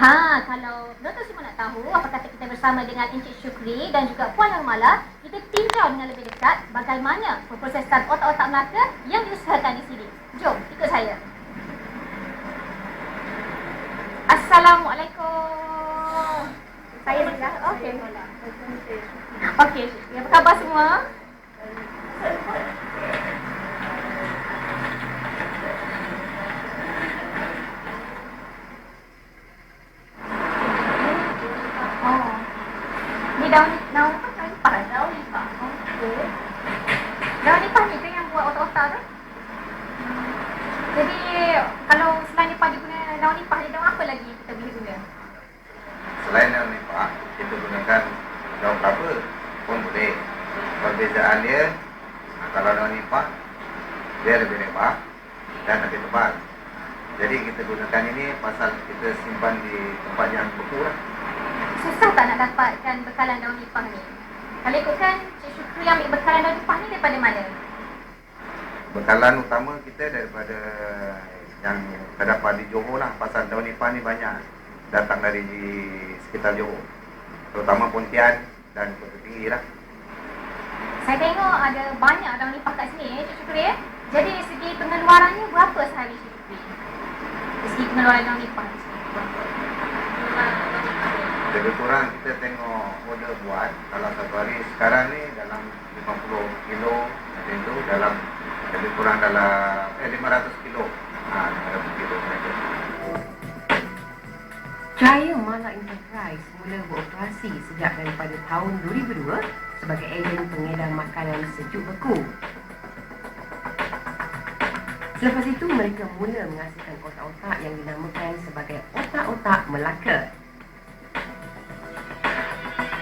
Ha, kalau doktor semua nak tahu apa kata kita bersama dengan Encik Syukri dan juga Puan Nurmala, kita tinjau dengan lebih dekat bagaimana pemprosesan otak-otak Melaka yang diusahakan di sini. Jom, ikut saya. Assalamualaikum. Saya Zila. Okey. Okey, apa khabar semua? Oh. Ni daun daun apa? Daun nipah. eh? Daun nipah. Okey. Daun nipah ni ke yang buat otak-otak tu? Hmm. Jadi kalau selain nipah dia guna daun nipah ni daun apa lagi kita boleh guna? Selain daun nipah, kita gunakan daun kelapa pun boleh. Perbezaan dia, ah, kalau daun nipah, dia lebih lebar dan lebih tebal. Jadi kita gunakan ini pasal kita simpan di tempat yang beku lah. Susah tak nak dapatkan bekalan daun nipah ni? Kalau ikutkan Cik Syukri ambil bekalan daun nipah ni daripada mana? Bekalan utama kita daripada yang terdapat di Johor lah. Pasal daun nipah ni banyak datang dari sekitar Johor. Terutama Pontian dan Kota Tinggi lah. Saya tengok ada banyak daun nipah kat sini eh, Cik Syukri eh. Jadi dari segi pengeluarannya berapa sehari Cik Syukri? Dari segi pengeluaran daun nipah ni? Lebih kurang kita tengok order buat kalau satu hari sekarang ni dalam 50 kilo macam tu dalam lebih kurang dalam eh 500 kilo. Ha 500 kilo saja. Jaya Mala Enterprise mula beroperasi sejak daripada tahun 2002 sebagai ejen pengedar makanan sejuk beku. Selepas itu mereka mula menghasilkan otak-otak yang dinamakan sebagai otak-otak Melaka.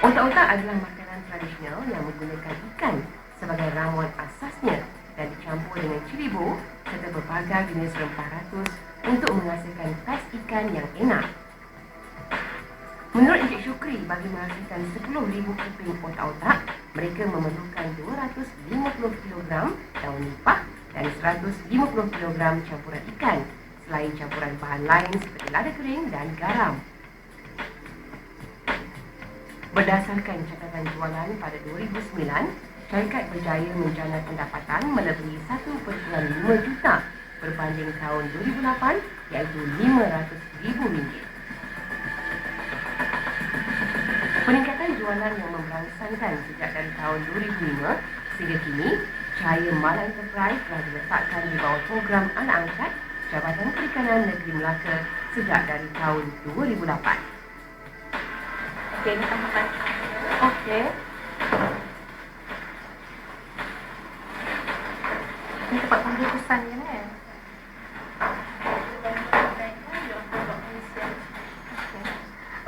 Otak-otak adalah makanan tradisional yang menggunakan ikan sebagai ramuan asasnya dan dicampur dengan cili bo serta berbagai jenis rempah ratus untuk menghasilkan pes ikan yang enak. Menurut Encik Syukri, bagi menghasilkan 10,000 keping otak-otak, mereka memerlukan 250 kg daun nipah dan 150 kg campuran ikan selain campuran bahan lain seperti lada kering dan garam. Berdasarkan catatan jualan pada 2009, syarikat berjaya menjana pendapatan melebihi 1.5 juta berbanding tahun 2008 iaitu RM500,000. Peningkatan jualan yang memberangsangkan sejak dari tahun 2005 sehingga kini, Cahaya Mala Enterprise telah diletakkan di bawah program anak angkat Jabatan Perikanan Negeri Melaka sejak dari tahun 2008. Okey, tambahkan. Okey. Ni tempat pembungkusan dia kan?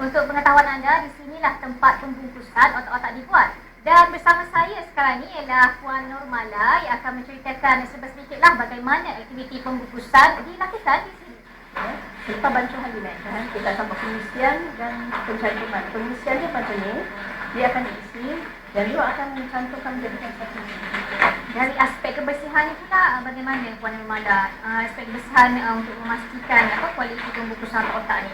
Untuk pengetahuan anda, di sinilah tempat pembungkusan otak-otak dibuat. Dan bersama saya sekarang ni ialah Puan Nurmala yang akan menceritakan sedikit-sedikitlah bagaimana aktiviti pembungkusan dilakukan di sini. Ya, Tanpa bantuan Halimah kan, kita akan buat pengisian dan pencantuman. Pengisian dia macam ni, dia akan diisi dan dia akan mencantumkan menjadikan satu Dari aspek kebersihan ni pula uh, bagaimana Puan Nurmala uh, aspek kebersihan uh, untuk memastikan apa kualiti pembungkusan otak ni?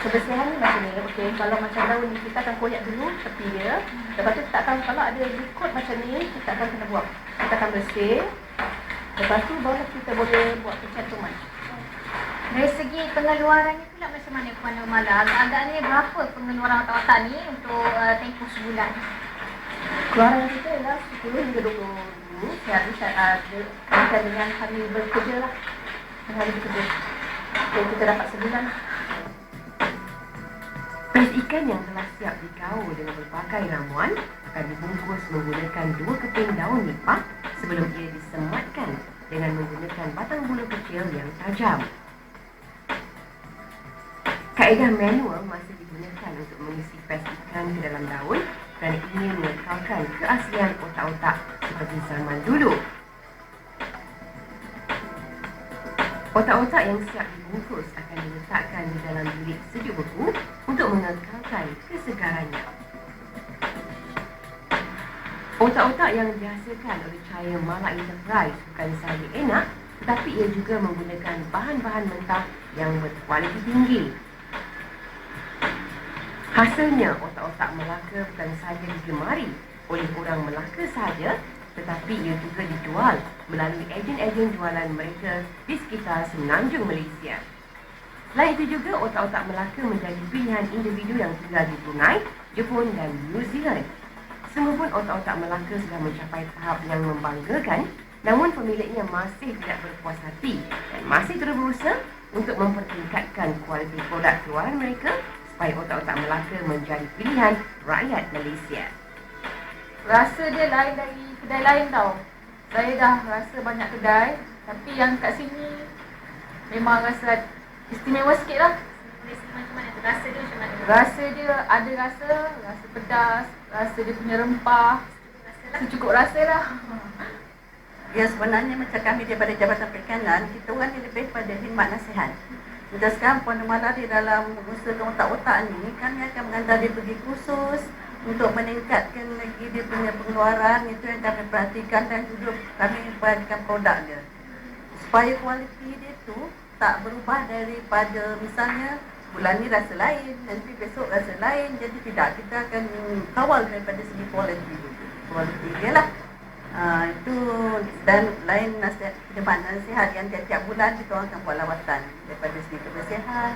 Kebersihan ni macam ni, okey. Kalau macam daun ni, kita akan koyak dulu tepi dia. Lepas tu kita akan, kalau ada likut macam ni, kita akan kena buang. Kita akan bersih. Lepas tu baru kita boleh buat pencantuman. Dari segi pengeluarannya pula macam mana Puan Nurmala? Agak-agaknya berapa pengeluaran otak-otak ni untuk uh, tempoh sebulan? Keluaran kita ialah 10 hingga 20 ribu sehari uh, kaitan dengan hari bekerja lah. Hari bekerja. Okay, kita dapat sebulan. Pes ikan yang telah siap dikau dengan berbagai ramuan akan dibungkus menggunakan dua keping daun nipah sebelum ia disematkan dengan menggunakan batang bulu kecil yang tajam. Kaedah manual masih digunakan untuk mengisi pes ikan ke dalam daun kerana ingin mengekalkan keaslian otak-otak seperti zaman dulu. Otak-otak yang siap dibungkus akan diletakkan di dalam bilik sejuk beku untuk mengekalkan kesegarannya. Otak-otak yang dihasilkan oleh Cahaya Mala Enterprise bukan sahaja enak tetapi ia juga menggunakan bahan-bahan mentah yang berkualiti tinggi. Hasilnya, otak-otak Melaka bukan sahaja digemari oleh orang Melaka sahaja, tetapi ia juga dijual melalui ejen-ejen jualan mereka di sekitar Semenanjung Malaysia. Selain itu juga, otak-otak Melaka menjadi pilihan individu yang tinggal di Brunei, Jepun dan New Zealand. Sungguh pun otak-otak Melaka sudah mencapai tahap yang membanggakan, namun pemiliknya masih tidak berpuas hati dan masih terus berusaha untuk mempertingkatkan kualiti produk keluaran mereka supaya otak-otak Melaka menjadi pilihan rakyat Malaysia. Rasa dia lain dari kedai lain tau. Saya dah rasa banyak kedai, tapi yang kat sini memang rasa istimewa sikit lah. Macam mana tu? Rasa dia macam mana? Rasa dia ada rasa, rasa pedas, rasa dia punya rempah. Secukup rasa lah. Ya sebenarnya macam kami daripada Jabatan Perikanan, kita orang ni lebih pada khidmat nasihat. Sekarang Puan Malari dalam usaha otak-otak ni, kami akan mengantar dia pergi kursus untuk meningkatkan lagi dia punya pengeluaran, itu yang kami perhatikan dan juga kami perhatikan produk dia. Supaya kualiti dia tu tak berubah daripada misalnya bulan ni rasa lain, nanti besok rasa lain, jadi tidak, kita akan kawal daripada segi kualiti kualiti dia lah. Uh, itu dan lain nasihat khidmat nasihat yang tiap-tiap bulan kita orang akan buat lawatan daripada segi kebersihan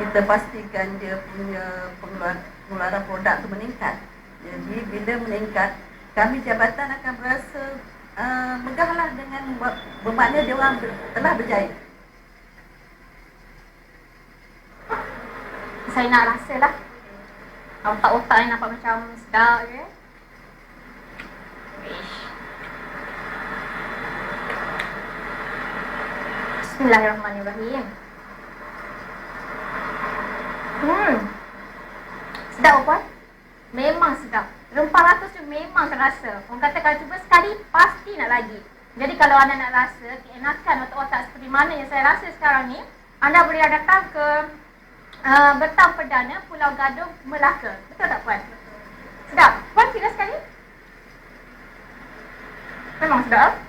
kita pastikan dia punya pengeluaran, pengeluaran produk tu meningkat jadi bila meningkat kami jabatan akan berasa uh, megahlah dengan ber- bermakna dia orang telah berjaya Saya nak rasa lah. Otak-otak ni nampak macam sedap je. Ish. Bismillahirrahmanirrahim. Hmm. Sedap apa? Memang sedap. Rempah ratus tu memang terasa. Orang kata kalau cuba sekali, pasti nak lagi. Jadi kalau anda nak rasa keenakan otak-otak seperti mana yang saya rasa sekarang ni, anda boleh datang ke uh, Bertam Perdana Pulau Gadung, Melaka. Betul tak Puan? Sedap. Puan tidak sekali? Memang sedap.